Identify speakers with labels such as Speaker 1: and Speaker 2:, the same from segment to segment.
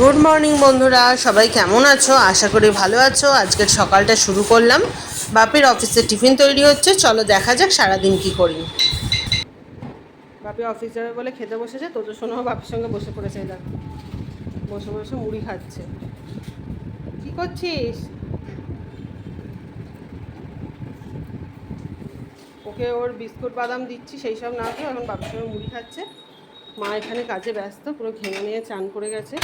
Speaker 1: Good morning বন্ধুরা। সবাই কেমন আছো? আশা করি ভালো আছো। আজকের সকালটা শুরু করলাম। বাপির অফিসে টিফিন তৈরি হচ্ছে। চলো দেখা যাক সারাদিন কি করি। বাপি অফিস যাবে বলে খেতে বসেছে। তোর শোনো, বাপির সঙ্গে বসে পড়েছে দেখো। বসে বসে মুড়ি খাচ্ছে। কি করছিস? ওকে ওর বিস্কুট, বাদাম দিচ্ছি, সেই সব না খেয়ে এখন বাপির সঙ্গে মুড়ি খাচ্ছে। মা এখানে কাজে ব্যস্ত, পুরো ঘেমে নিয়ে চান করে গেছে।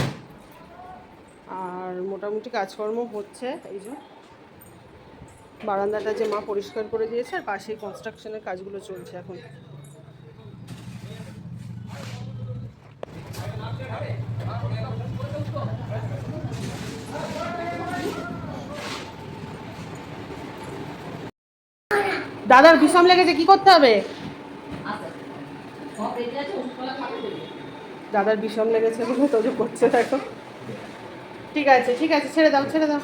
Speaker 1: আর মোটামুটি কাজকর্ম হচ্ছে এই যে। বারান্দাটা যে মা পরিষ্কার করে দিয়েছে আর পাশেই কনস্ট্রাকশনের কাজগুলো চলছে এখন। দাদার বিষম লেগেছে কি করতে হবে? দাদার বিষম লেগেছে বলে তোদের করছে দেখো ঠিক আছে ঠিক আছে, ছেড়ে দাও ছেড়ে দাও।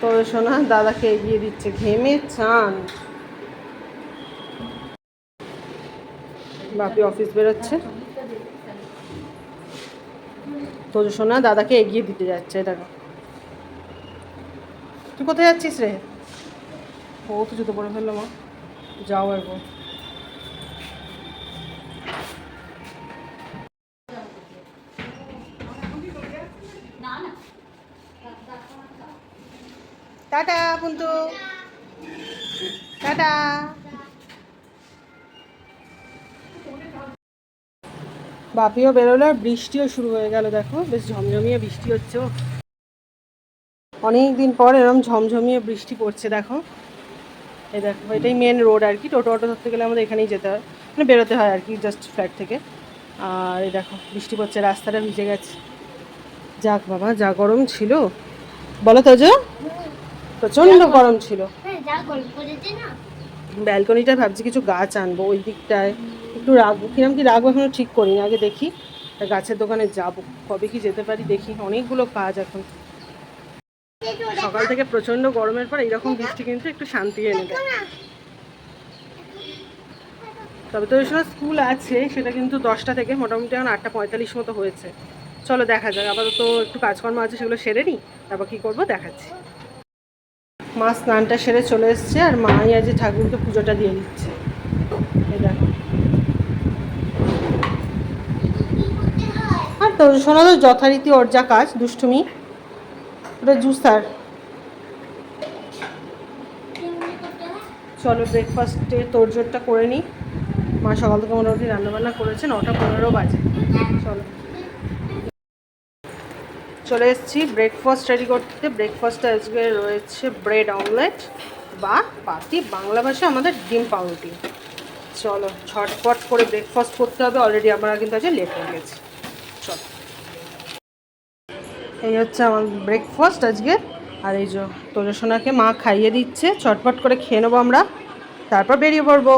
Speaker 1: তোর শোনা দাদাকে এগিয়ে দিচ্ছে, ঘেমে চান। বাপি অফিস বেরোচ্ছে। তোর শোনা দাদাকে এগিয়ে দিতে যাচ্ছে দেখো। তুই কোথায় যাচ্ছিস রে? ও তো জুতো পরে ফেলল, মা। যাও একবার। Tata পুন্তু tata. বাপিও বেরোলো, আর বৃষ্টিও শুরু হয়ে গেল, দেখো। বেশ ঝমঝমিয়ে বৃষ্টি হচ্ছে অনেক দিন পর এরকম ঝমঝমিয়ে বৃষ্টি পড়ছে, দেখো। এই দেখো, এটাই মেন রোড আর কি। টোটো অটো ধরতে গেলে আমাদের এখানেই যেতে হয়। মানে বেরোতে হয় আর কি জাস্ট ফ্ল্যাট থেকে। আর এই দেখো, বৃষ্টি পড়ছে, রাস্তাটা ভিজে গেছে। যাক বাবা, যা গরম ছিল। বলো তো যে প্রচণ্ড গরম ছিল।
Speaker 2: হ্যাঁ না।
Speaker 1: ব্যালকনিটায় ভাবছি কিছু গাছ আনব ওই দিকটায়। একটু রাখব। কিরম কি রাখব এখনও ঠিক করিনি। আগে দেখি। গাছের দোকানে যাব। কবে কি যেতে পারি দেখি। অনেকগুলো কাজ এখন। সকাল থেকে প্রচণ্ড গরমের পর এইরকম বৃষ্টি কিন্তু একটু শান্তি এনে দেয়। তবে তো স্কুল আছে সেটা কিন্তু দশটা থেকে মোটামুটি এখন আটটা পঁয়তাল্লিশ মতো হয়েছে। চলো দেখা যাক। আপাতত একটু কাজকর্ম আছে সেগুলো সেরে নিই। তারপর কী করব দেখাচ্ছি। মা স্নানটা সেরে চলে এসছে আর মাই আজ ঠাকুরকে পুজোটা দিয়ে দিচ্ছে। আর তো শোনা তো, যথারীতি ওর যা কাজ, দুষ্টুমি। ওটা জুসার চলো ব্রেকফাস্টে তোড়জোড়টা করে নিই। মা সকাল থেকে মোটামুটি রান্নাবান্না করেছে নটা পনেরো বাজে। চলো। চলে এসেছি। ব্রেকফাস্ট রেডি করতে ব্রেকফাস্টে আজকে রয়েছে ব্রেড অমলেট বা পাতি। বাংলা ভাষায় আমাদের ডিম পাউরুটি। চলো ছটপট করে ব্রেকফাস্ট করতে হবে। অলরেডি আমরা কিন্তু আজকে লেট হয়ে গেছি। চলো। এই হচ্ছে আমার ব্রেকফাস্ট আজকে। আর এই যে তোজসোনাকে মা খাইয়ে দিচ্ছে। চটপট করে খেয়ে নেব আমরা। তারপর বেরিয়ে পড়ব।